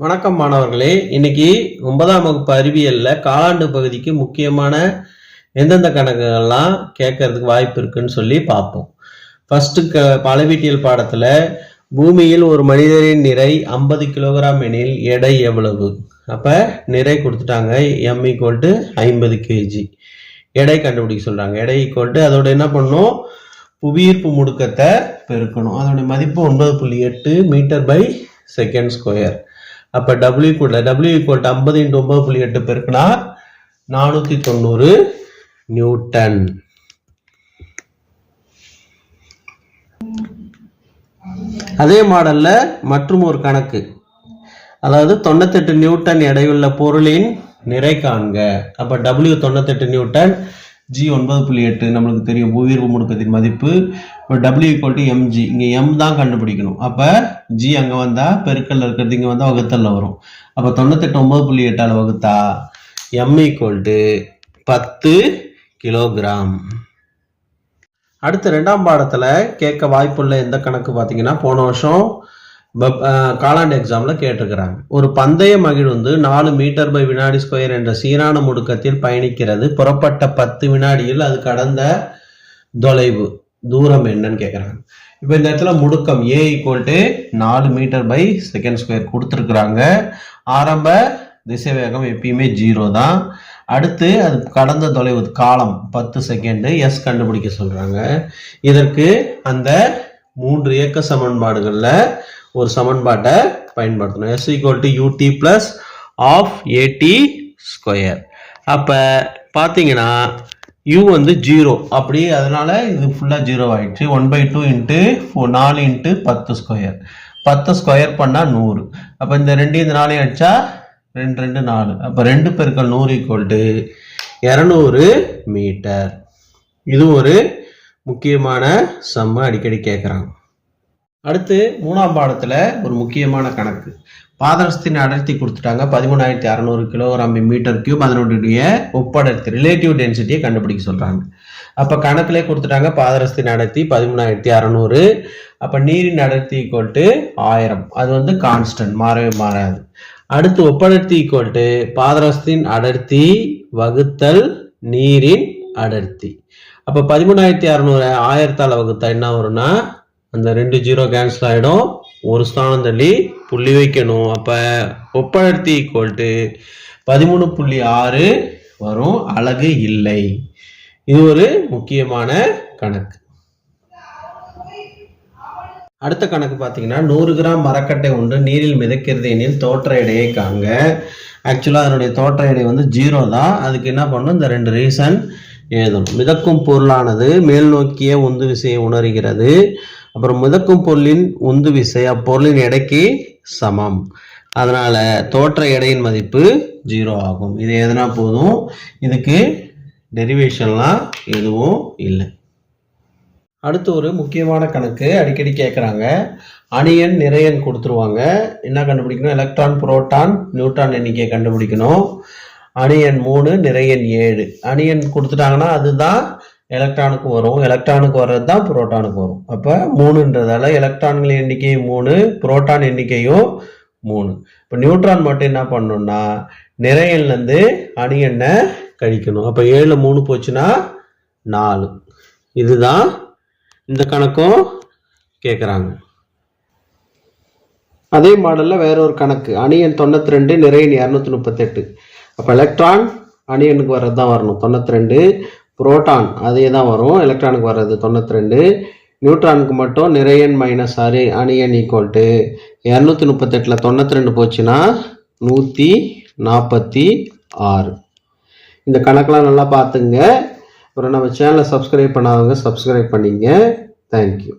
வணக்கம் மாணவர்களே. இன்னைக்கு ஒன்பதாம் வகுப்பு அறிவியல்ல காலாண்டு பகுதிக்கு முக்கியமான எந்தெந்த கணக்குகள்லாம் கேட்கறதுக்கு வாய்ப்பு இருக்குன்னு சொல்லி பார்ப்போம். ஃபர்ஸ்ட் க அளவீட்டியல் பாடத்துல பூமியில் ஒரு மனிதரின் நிறை ஐம்பது கிலோகிராம் எனில் எடை எவ்வளவு? அப்ப நிறை கொடுத்துட்டாங்க எம் ஈக்குவல் டு ஐம்பது கேஜி எடை கண்டுபிடிக்க சொல்றாங்க. எடை ஈக்குவல் டு அதோட என்ன பண்ணும்? புவியீர்ப்பு முடுக்கத்தை பெருக்கணும். அதோட மதிப்பு ஒன்பது புள்ளி எட்டு மீட்டர் பை செகண்ட் ஸ்கொயர் அப்போ டபிள்யூ கூட டபிள்யூ ஈக்குவல் ஐம்பது இன்ட்டு ஒன்பது புள்ளி எட்டு பெருக்குனா நானூற்றி தொண்ணூறு நியூட்டன். அதே மாடல்ல மற்றும் ஒரு கணக்கு. அதாவது தொண்ணூத்தெட்டு நியூட்டன் எடையுள்ள பொருளின் நிறை காண்க. அப்ப டபிள்யூ தொண்ணூத்தெட்டு நியூட்டன் ஜி ஒன்பது புள்ளி எட்டு நம்மளுக்கு தெரியும் புவியீர்ப்பு முடுக்கத்தின் மதிப்பு. இப்போ டபிள்யூ ஈக்குவல் டு எம்ஜி இங்கே எம் தான் கண்டுபிடிக்கணும். அப்போ ஜி அங்கே வந்தால் பெருக்கல்ல இருக்கிறது இங்கே வந்தால் வகுத்தல்ல வரும். அப்போ தொண்ணூத்தெட்டு ஒன்பது புள்ளி எட்டால் வகுத்தா எம் ஈக்குவல் டு பத்து கிலோகிராம். அடுத்து ரெண்டாம் பாடத்தில் கேட்க வாய்ப்புள்ள எந்த கணக்கு பார்த்தீங்கன்னா போன வருஷம் காலாண்டு எக்ஸாமில் கேட்டிருக்கிறாங்க. ஒரு பந்தய மகிழுந்து நாலு மீட்டர் பை வினாடி ஸ்கொயர் என்ற சீரான முடுக்கத்தில் பயணிக்கிறது. புறப்பட்ட பத்து வினாடியில் அது கடந்த தொலைவு. தூரம் என்னன்னு கேட்குறாங்க இப்போ இந்த இடத்துல முடுக்கம் ஏ ஈக்குவல் டு நாலு மீட்டர் பை செகண்ட் ஸ்கொயர் கொடுத்துருக்குறாங்க. ஆரம்ப திசை வேகம் எப்பயுமே ஜீரோ தான். அடுத்து அது கடந்த தொலைவு காலம் பத்து செகண்டு எஸ் கண்டுபிடிக்க சொல்கிறாங்க இதற்கு அந்த மூன்று இயக்க சமன்பாடுகளில் ஒரு சமன்பாட்டை பயன்படுத்தணும். S equal to UT plus half AT square அப்போ பார்த்தீங்கன்னா யூ வந்து ஜீரோ அப்படி அதனால் இது ஃபுல்லாக ஜீரோ ஆகிடுச்சு ஒன் பை டூ இன்ட்டு நாலு இன்ட்டு பத்து ஸ்கொயர் பத்து ஸ்கொயர் பண்ணால் நூறு. அப்போ இந்த ரெண்டு இந்த நாளையும் அடித்தா ரெண்டு ரெண்டு நாலு. அப்போ ரெண்டு பெருக்கள் நூறு ஈக்குவல் டு இரநூறு மீட்டர் இது ஒரு முக்கியமான சம்ம அடிக்கடி கேட்குறாங்க அடுத்து மூணாம் பாடத்தில் ஒரு முக்கியமான கணக்கு. பாதரசத்தின் அடர்த்தி கொடுத்துட்டாங்க. பதிமூணாயிரத்தி அறநூறு கிலோகிராம் மீட்டர் கியூப் அதனுடைய ஒப்படர்த்தி ரிலேட்டிவ் டென்சிட்டியை கண்டுபிடிக்க சொல்கிறாங்க அப்போ கணக்கிலே கொடுத்துட்டாங்க பாதரசத்தின் அடர்த்தி பதிமூணாயிரத்தி அறநூறு. அப்போ நீரின் அடர்த்தி ஈக்குவல் டு ஆயிரம். அது வந்து கான்ஸ்டன்ட் மாறவே மாறாது. அடுத்து ஒப்படர்த்தி ஈக்குவல் டு பாதரசத்தின் அடர்த்தி வகுத்தல் நீரின் அடர்த்தி. அப்போ பதிமூணாயிரத்தி அறநூறு ஆயிரத்தால் வகுத்தா என்ன வரும்னா அந்த ரெண்டு ஜீரோ கேன்சல் ஆகிடும் ஒரு ஸ்தானம் தள்ளி புள்ளி வைக்கணும். அப்போ ஒப்பழர்த்தி ஈக்குவல் டு பதிமூணு புள்ளி ஆறு வரும். அலகு இல்லை. இது ஒரு முக்கியமான கணக்கு. அடுத்த கணக்கு பார்த்தீங்கன்னா நூறு கிராம் மரக்கட்டை ஒன்று நீரில் மிதக்கிறது எனில் தோற்ற எடையை காங்க ஆக்சுவலாக அதனுடைய தோற்ற எடை வந்து ஜீரோ தான். அதுக்கு என்ன பண்ணணும் இந்த ரெண்டு ரீசன் ஏதும் மிதக்கும் பொருளானது மேல் நோக்கிய உந்து விசையை உணர்கிறது. அப்புறம் மிதக்கும் பொருளின் உந்து விசை அப்பொருளின் எடைக்கு சமம். அதனால தோற்ற எடையின் மதிப்பு ஜீரோ ஆகும். இது எதுனா போதும். இதுக்கு டெரிவேஷன்லாம் எதுவும் இல்லை. அடுத்து ஒரு முக்கியமான கணக்கு. அடிக்கடி கேட்குறாங்க அணியன் நிறையன் கொடுத்துருவாங்க. என்ன கண்டுபிடிக்கணும்? எலக்ட்ரான் புரோட்டான் நியூட்ரான் எண்ணிக்கையை கண்டுபிடிக்கணும். அணியன் மூணு நிறையன் ஏழு. அணியன் கொடுத்துட்டாங்கன்னா அதுதான் எலக்ட்ரானுக்கு வரும். எலக்ட்ரானுக்கு வர்றது தான் புரோட்டானுக்கு வரும். அப்போ மூணுன்றதால எலக்ட்ரான்களின் எண்ணிக்கையும் மூணு புரோட்டான் எண்ணிக்கையும் மூணு. இப்போ நியூட்ரான் மட்டும் என்ன பண்ணணும்னா நிறையன்லேருந்து அணியனை கழிக்கணும். அப்போ ஏழு மூணு போச்சுன்னா நாலு. இதுதான் இந்த கணக்கும் கேட்குறாங்க அதே மாடலில் வேற ஒரு கணக்கு. அணியன் தொண்ணூற்றி ரெண்டு நிறையன் இரநூத்தி முப்பத்தெட்டு. அப்போ எலக்ட்ரான் அணியனுக்கு வர்றது தான் வரணும். தொண்ணூற்றி ரெண்டு புரோட்டான் அதே தான் வரும். எலக்ட்ரானுக்கு வர்றது தொண்ணூற்றி ரெண்டு நியூட்ரானுக்கு மட்டும் நிறையன் மைனஸ் அரி அணியன் ஈக்குவல் டு இரநூத்தி முப்பத்தெட்டில் தொண்ணூற்றி ரெண்டு போச்சுன்னா நூற்றி நாற்பத்தி ஆறு இந்த கணக்கெலாம் நல்லா பார்த்துங்க. அப்புறம் நம்ம சேனலை சப்ஸ்கிரைப் பண்ணாதவங்க சப்ஸ்கிரைப் பண்ணிங்க. தேங்க்யூ